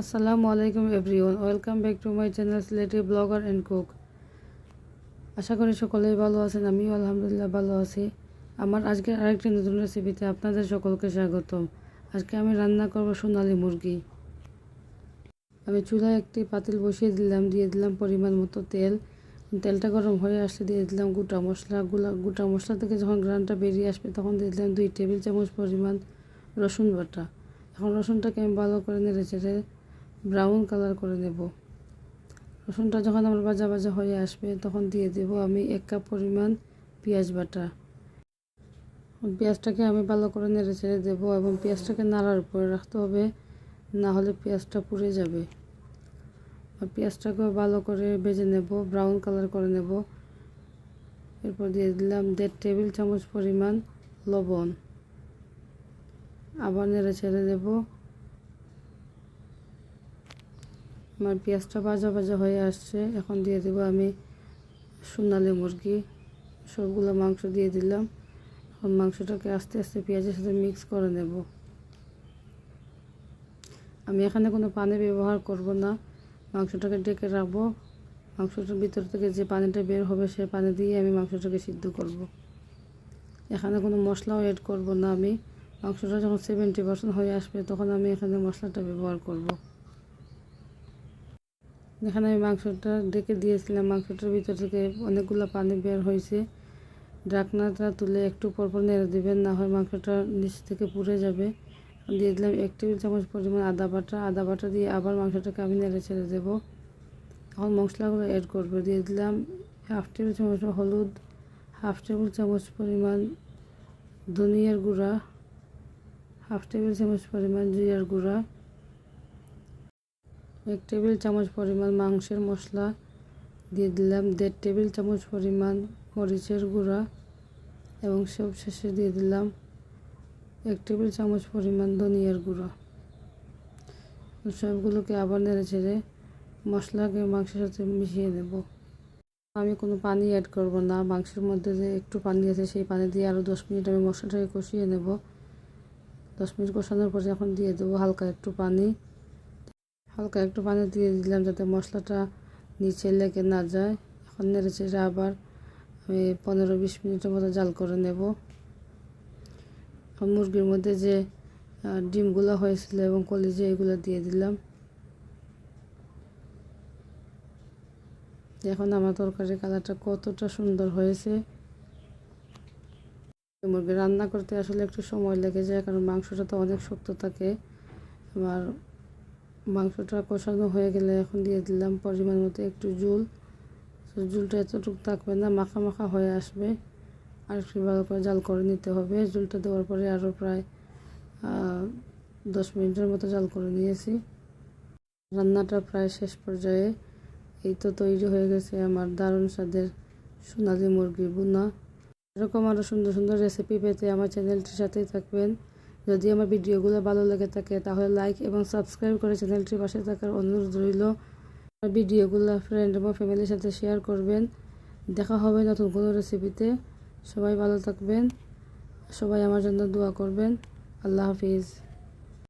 আসসালামু আলাইকুম everyone, welcome back to my channel Sylheti blogger and cook. আশা করি সকলেই ভালো আছেন, আমিও আলহামদুলিল্লাহ ভালো আছি। আমার আজকের আরেকটি নতুন রেসিপিতে আপনাদের সকলকে স্বাগতম। আজকে আমি রান্না করব সোনালি মুরগি। আমি চুলায় একটি পাতিল বসিয়ে দিলাম, দিয়ে দিলাম পরিমাণ মতো তেল। তেলটা গরম হয়ে আসলে দিয়ে দিলাম গোটা মশলা। গুলা, গোটা মশলা থেকে যখন গ্রানটা বেরিয়ে আসবে তখন দিয়ে দিলাম দুই টেবিল চামচ পরিমাণ রসুন বাটা। এখন রসুনটাকে আমি ভালো করে নেড়ে চেড়ে ব্রাউন কালার করে নেব রসুনটা যখন আমার ভাজা ভাজা হয়ে আসবে, তখন দিয়ে দেব আমি এক কাপ পরিমাণ পেঁয়াজ বাটা। পেঁয়াজটাকে আমি ভালো করে নেড়ে ছেড়ে দেবো এবং পেঁয়াজটাকে নাড়ার উপরে রাখতে হবে, না হলে পেঁয়াজটা পুড়ে যাবে। পেঁয়াজটাকেও ভালো করে ভেজে নেব ব্রাউন কালার করে নেব। এরপর দিয়ে দিলাম দেড় টেবিল চামচ পরিমাণ লবণ। আবার নেড়ে ছেড়ে দেবো। আমার পেঁয়াজটা ভাজা ভাজা হয়ে আসছে। এখন দিয়ে দেবো আমি সোনালি মুরগি সবগুলো মাংস দিয়ে দিলাম। এখন মাংসটাকে আস্তে আস্তে পেঁয়াজের সাথে মিক্স করে নেব। আমি এখানে কোনো পানি ব্যবহার করব না। মাংসটাকে ডেকে রাখব। মাংসটার ভিতর থেকে যে পানিটা বের হবে সে পানি দিয়ে আমি মাংসটাকে সিদ্ধ করব। এখানে কোনো মশলাও অ্যাড করব না আমি। মাংসটা যখন সেভেন্টি পার্সেন্ট হয়ে আসবে তখন আমি এখানে মশলাটা ব্যবহার করব। এখানে আমি মাংসটা ডেকে দিয়েছিলাম, মাংসটার ভিতর থেকে অনেকগুলো পানি বের হয়েছে। ঢাকনাটা তুলে একটু পরপর নেড়ে দেবেন, না হয় মাংসটা নিচ থেকে পুড়ে যাবে। দিয়ে দিলাম এক টেবিল চামচ পরিমাণ আদা বাটা। আদা বাটা দিয়ে আবার মাংসটাকে আমি নেড়ে ছেড়ে দেবো। এখন মশলাগুলো অ্যাড করব। দিয়ে দিলাম হাফ টেবিল চামচ হলুদ, হাফ টেবিল চামচ পরিমাণ ধনিয়ার গুঁড়া, হাফ টেবিল চামচ পরিমাণ জিরার গুঁড়া। এক টেবিল চামচ পরিমাণ মাংসের মশলা দিয়ে দিলাম, দেড় টেবিল চামচ পরিমাণ মরিচের গুঁড়া এবং সব শেষে দিয়ে দিলাম এক টেবিল চামচ পরিমাণ ধনিয়ার গুঁড়া। সবগুলোকে আবার নেড়ে ছেড়ে মশলাকে মাংসের সাথে মিশিয়ে দেব আমি কোনো পানি অ্যাড করব না, মাংসের মধ্যে যে একটু পানি আছে সেই পানি দিয়ে আরও দশ মিনিট আমি মশলাটাকে কষিয়ে নেব। দশ মিনিট কষানোর পরে এখন দিয়ে দেবো হালকা একটু পানি। হালকা একটু পানি দিয়ে দিলাম যাতে মশলাটা নিচে লেগে না যায়। এখন নেড়ে চেড়ে আবার আমি পনেরো বিশ মিনিটের মতো জাল করে নেব। মুরগির মধ্যে যে ডিমগুলো হয়েছিল এবং কলিজে এগুলো দিয়ে দিলাম। এখন আমার তরকারি কালারটা কতটা সুন্দর হয়েছে। মুরগি রান্না করতে আসলে একটু সময় লেগে যায়, কারণ মাংসটা তো অনেক শক্ত থাকে। আমার মাংসটা কষানো হয়ে গেলে এখন দিয়ে দিলাম পরিমাণ মতো একটু জুল। জুলটা এতটুকু থাকবে না, মাখা মাখা হয়ে আসবে। আর একটু ভালো করে জাল করে নিতে হবে। জুলটা দেওয়ার পরে আরও প্রায় দশ মিনিটের মতো জাল করে নিয়েছি। রান্নাটা প্রায় শেষ পর্যায়ে। এই তো তৈরি হয়ে গেছে আমার দারুণ স্বাদের সোনালি মুরগি বুনা এরকম আরও সুন্দর সুন্দর রেসিপি পেতে আমার চ্যানেলটির সাথেই থাকবেন। যদি আমার ভিডিওগুলো ভালো লেগে থাকে, তাহলে লাইক এবং সাবস্ক্রাইব করে চ্যানেলটির পাশে থাকার অনুরোধ রইল। ভিডিওগুলো ফ্রেন্ড এবং ফ্যামিলির সাথে শেয়ার করবেন। দেখা হবে নতুন কোনো রেসিপিতে সবাই ভালো থাকবেন। সবাই আমার জন্য দোয়া করবেন। আল্লাহ হাফিজ।